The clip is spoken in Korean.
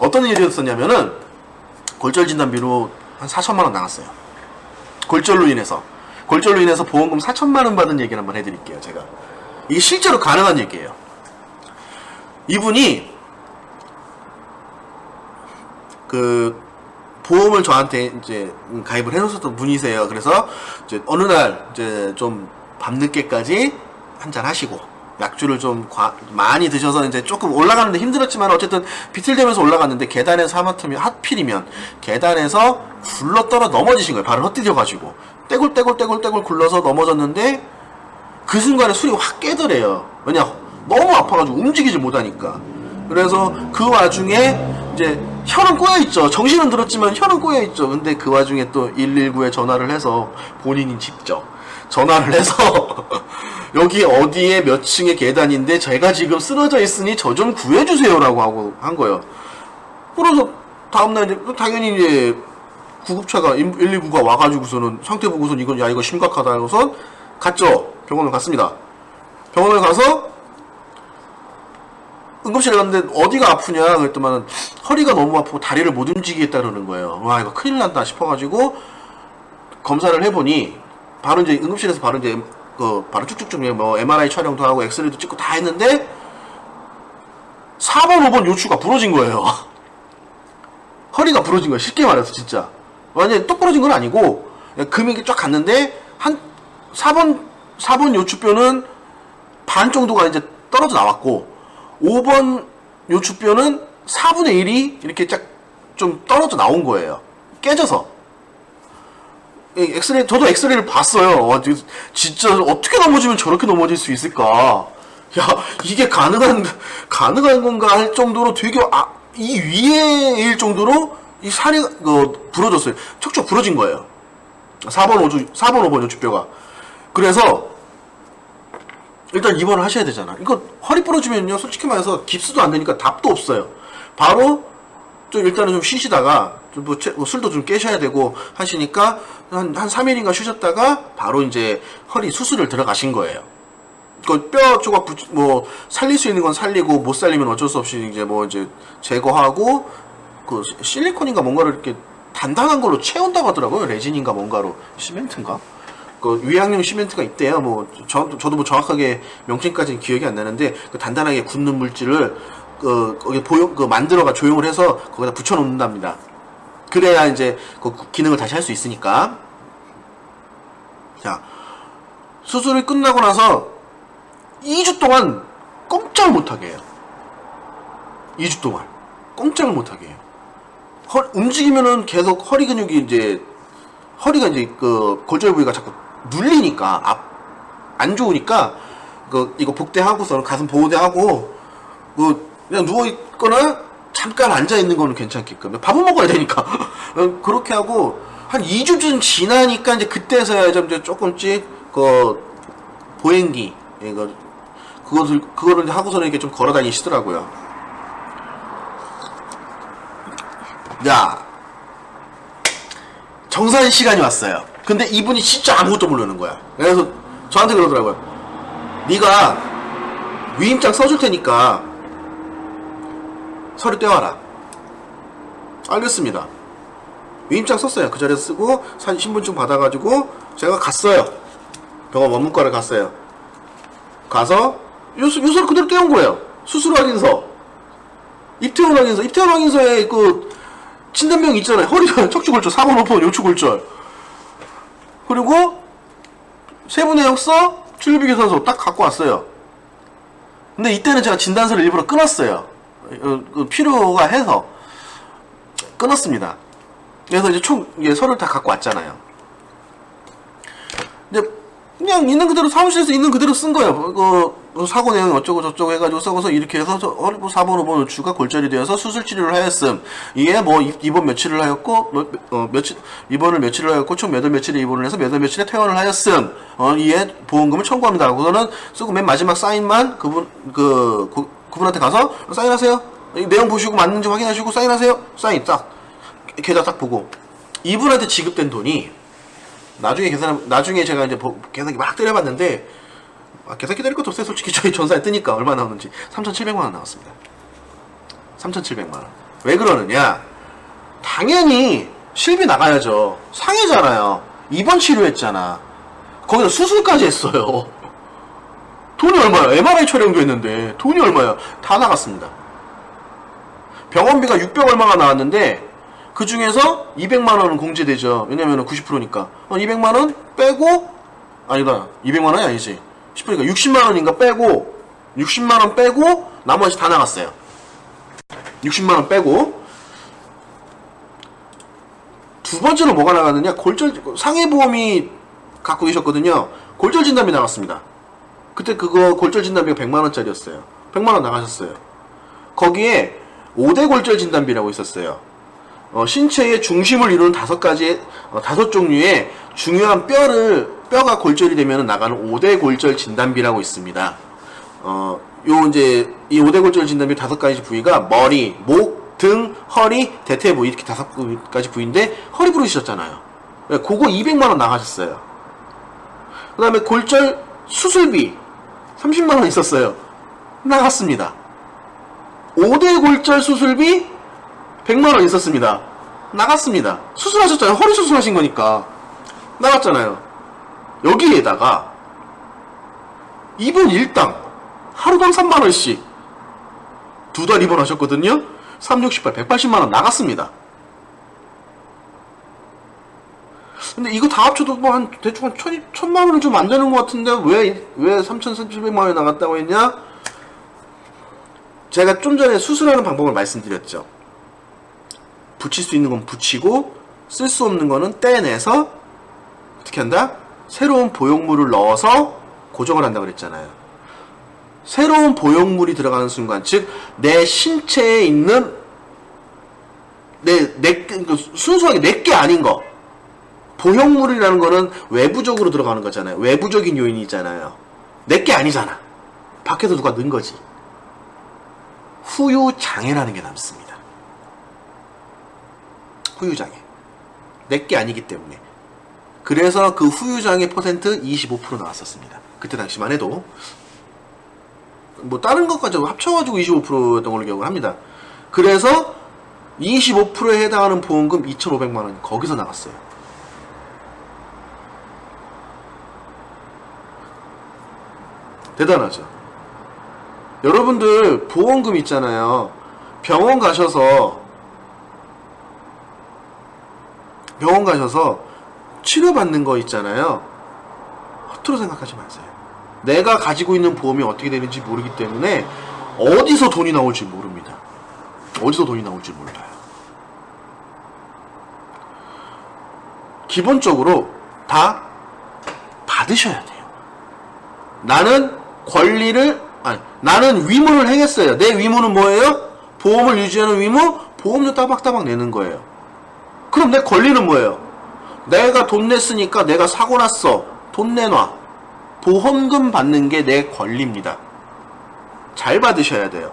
어떤 일이었었냐면은 골절 진단비로 한 4천만 원 나갔어요. 골절로 인해서 골절로 인해서 보험금 4천만 원 받은 얘기를 한번 해드릴게요. 제가 이게 실제로 가능한 얘기예요. 이분이 그 보험을 저한테 이제 가입을 해놓으셨던 분이세요. 그래서 이제 어느 날 이제 좀 밤늦게까지 한잔 하시고 약주를 좀 과- 많이 드셔서 이제 조금 올라가는데 힘들었지만 어쨌든 비틀대면서 올라갔는데 계단에서 하마터면 하필이면 계단에서 굴러 떨어 넘어지신 거예요. 발을 헛디뎌가지고 떼굴떼굴떼굴떼굴 굴러서 넘어졌는데 그 순간에 술이 확 깨더래요. 왜냐 너무 아파가지고 움직이지 못하니까. 그래서 그 와중에 이제 혀는 꼬여 있죠. 정신은 들었지만 혀는 꼬여 있죠. 근데 그 와중에 또 119에 전화를 해서 본인이 직접 전화를 해서 여기 어디에 몇 층의 계단인데 제가 지금 쓰러져 있으니 저 좀 구해주세요라고 하고 한 거예요. 그래서 다음날 이제 당연히 이제 구급차가 119가 와가지고서는 상태 보고선 이건 야 이거 심각하다 해서 갔죠. 병원을 갔습니다. 병원을 가서 응급실에 갔는데 어디가 아프냐 그랬더만 허리가 너무 아프고 다리를 못 움직이겠다 그러는 거예요. 와 이거 큰일 난다 싶어가지고 검사를 해보니 바로 이제 응급실에서 바로 이제 그 바로 쭉쭉쭉 뭐 MRI 촬영도 하고 엑스레이도 찍고 다 했는데 4번 5번 요추가 부러진 거예요. 허리가 부러진 거야 쉽게 말해서 진짜. 완전히 똑 부러진 건 아니고 그냥 금이 쫙 갔는데 한 4번 4번 요추뼈는 반 정도가 이제 떨어져 나왔고 5번 요추뼈는 4분의 1이 이렇게 쫙 좀 떨어져 나온 거예요. 깨져서. 이 엑스레이 저도 엑스레이를 봤어요. 와, 지- 진짜 어떻게 넘어지면 저렇게 넘어질 수 있을까? 야 이게 가능한 가능한 건가 할 정도로 되게 아, 이 위에일 정도로 이 살이 그 부러졌어요. 척척 부러진 거예요. 4번 5주 4번 5번 요추뼈가. 그래서 일단 입원을 하셔야 되잖아. 이거 허리 부러지면요 솔직히 말해서 깁스도 안 되니까 답도 없어요. 바로 좀 일단은 좀 쉬시다가 좀 뭐, 채- 뭐 술도 좀 깨셔야 되고 하시니까 한, 한 3일인가 쉬셨다가 바로 이제 허리 수술을 들어가신 거예요. 그뼈 조각 붙, 뭐 살릴 수 있는 건 살리고 못 살리면 어쩔 수 없이 이제 뭐 이제 제거하고 그 시- 실리콘인가 뭔가를 이렇게 단단한 걸로 채운다고 하더라고요. 레진인가 뭔가로 시멘트인가? 그 위양용 시멘트가 있대요. 뭐 저, 저도 뭐 정확하게 명칭까지는 기억이 안 나는데 그 단단하게 굳는 물질을 그 거기 보용 그 만들어가 조용을 해서 거기다 붙여 놓는답니다. 그래야 이제 그 기능을 다시 할 수 있으니까. 자 수술이 끝나고 나서 2주 동안 꼼짝을 못하게 해요. 2주 동안 꼼짝을 못하게 해요. 허, 움직이면은 계속 허리 근육이 이제 허리가 이제 그 골절 부위가 자꾸 눌리니까 앞 안 좋으니까 그 이거 복대하고서 가슴 보호대 하고 그 그냥 누워 있거나 잠깐 앉아 있는 거는 괜찮게끔 밥은 먹어야 되니까 어, 그렇게 하고 한 2주쯤 지나니까 이제 그때서야 좀 이제 조금씩 그 보행기 이거 그것을 그거를 하고서는 이렇게 좀 걸어 다니시더라고요. 야 정산 시간이 왔어요. 근데 이분이 진짜 아무것도 모르는 거야. 그래서 저한테 그러더라고요. 네가 위임장 써줄 테니까 서류 떼와라. 알겠습니다. 위임장 썼어요. 그 자리에 쓰고 산- 신분증 받아가지고 제가 갔어요. 병원 원문과를 갔어요. 가서 요소, 요소를 그대로 떼온 거예요. 수술 확인서. 입퇴원 확인서. 입퇴원 확인서에 그 진단병 있잖아요. 허리 척추골절, 4번 5번 요추골절. 그리고 세부 내역서, 출비계산서 딱 갖고 왔어요. 근데 이때는 제가 진단서를 일부러 끊었어요. 어, 그 필요가 해서 끊었습니다. 그래서 이제 총 이게 서류를 다 갖고 왔잖아요. 근데 그냥 있는 그대로 사무실에서 있는 그대로 쓴 거예요. 그, 그 사고 내용 어쩌고 저쩌고 해가지고 써서 이렇게 해서 뭐 4번 5번 요추가 골절이 되어서 수술 치료를 하였음. 이게 뭐 입- 입원 며칠을 하였고 뭐, 어, 며칠 입원을 며칠을 하였고 총 몇월 며칠에 입원을 해서 몇월 며칠에 퇴원을 하였음. 어, 이에 보험금을 청구합니다. 그거는 쓰고 맨 마지막 사인만 그분 그 그, 그분한테 가서 사인하세요. 이 내용 보시고 맞는지 확인하시고 사인하세요. 사인 딱 계좌 딱 보고 이분한테 지급된 돈이 나중에 계산 나중에 제가 이제 보- 계산기 막 때려봤는데 아, 계산기 때릴 것도 없어요. 솔직히 저희 전사에 뜨니까 얼마 나오는지 3,700만 원 나왔습니다. 3,700만 원. 왜 그러느냐? 당연히 실비 나가야죠. 상해잖아요. 입원 치료했잖아. 거기다 수술까지 했어요. 돈이 얼마야? MRI 촬영도 했는데 돈이 얼마야? 다 나갔습니다. 병원비가 600 얼마가 나왔는데 그 중에서 200만 원은 공제되죠. 왜냐면 90%니까. 200만 원 빼고 아니다. 200만 원이 아니지. 10%니까 60만 원인가 빼고 60만 원 빼고 나머지 다 나갔어요. 60만 원 빼고 두 번째로 뭐가 나갔느냐? 골절 상해보험이 갖고 계셨거든요. 골절 진단비 나갔습니다. 그때 그거 골절 진단비가 100만 원짜리였어요. 100만 원 나가셨어요. 거기에 5대 골절 진단비라고 있었어요. 어, 신체의 중심을 이루는 다섯 가지, 어, 다섯 종류의 중요한 뼈를, 뼈가 골절이 되면 나가는 5대 골절 진단비라고 있습니다. 어, 요 이제, 이 5대 골절 진단비 다섯 가지 부위가 머리, 목, 등, 허리, 대퇴부 이렇게 다섯 가지 부위인데 허리 부르셨잖아요. 네, 그거 200만 원 나가셨어요. 그 다음에 골절 수술비 30만원 있었어요. 나갔습니다. 5대 골절 수술비 100만원 있었습니다. 나갔습니다. 수술하셨잖아요. 허리 수술하신 거니까. 나갔잖아요. 여기에다가 입원 일당 하루당 3만원씩 두 달 입원하셨거든요. 3, 6, 18, 180만원 나갔습니다. 근데 이거 다 합쳐도 뭐 한 대충 한 천, 천만 원은 좀 안 되는 것 같은데 왜, 왜 3,700만 원이 나갔다고 했냐? 제가 좀 전에 수술하는 방법을 말씀드렸죠. 붙일 수 있는 건 붙이고 쓸 수 없는 거는 떼내서 어떻게 한다? 새로운 보형물을 넣어서 고정을 한다고 그랬잖아요. 새로운 보형물이 들어가는 순간, 즉, 내 신체에 있는 내, 내, 그 순수하게 내게 아닌 거. 보형물이라는 거는 외부적으로 들어가는 거잖아요. 외부적인 요인이잖아요. 내 게 아니잖아. 밖에서 누가 넣은 거지. 후유장애라는 게 남습니다. 후유장애. 내 게 아니기 때문에. 그래서 그 후유장애 퍼센트 25% 나왔었습니다. 그때 당시만 해도. 뭐 다른 것까지 합쳐가지고 25%였던 걸로 기억을 합니다. 그래서 25%에 해당하는 보험금 2,500만 원 거기서 나갔어요. 대단하죠. 여러분들 보험금 있잖아요. 병원 가셔서 병원 가셔서 치료받는 거 있잖아요. 허투루 생각하지 마세요. 내가 가지고 있는 보험이 어떻게 되는지 모르기 때문에 어디서 돈이 나올지 모릅니다. 어디서 돈이 나올지 몰라요. 기본적으로 다 받으셔야 돼요. 나는 권리를 아니 나는 위무를 행했어요. 내 위무는 뭐예요? 보험을 유지하는 위무, 보험료 따박따박 내는 거예요. 그럼 내 권리는 뭐예요? 내가 돈 냈으니까 내가 사고 났어. 돈 내놔. 보험금 받는 게 내 권리입니다. 잘 받으셔야 돼요.